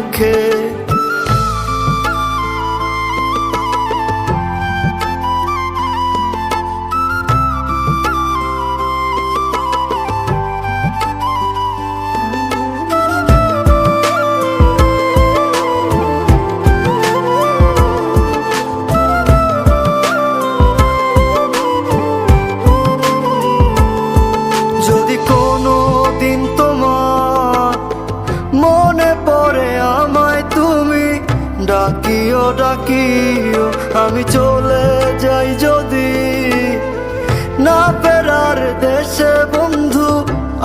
Okay. পড়ে আমায় তুমি ডাকিও ডাকিও, আমি চলে যাই যদি। না ফেরার দেশে বন্ধু,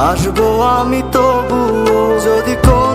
আসব আমি তবুও। যদি কোনো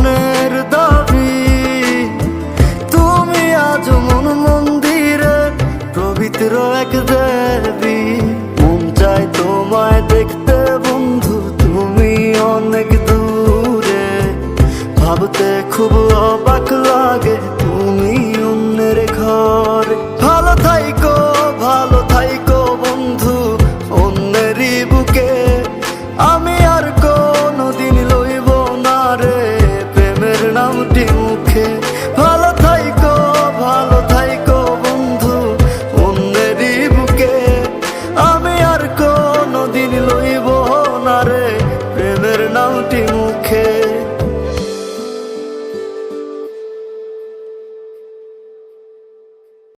খুব অবাক লাগে তুমি অন্যের ঘর। ভালো থাইকো ভালো থাইকো বন্ধু অন্যেরই বুকে।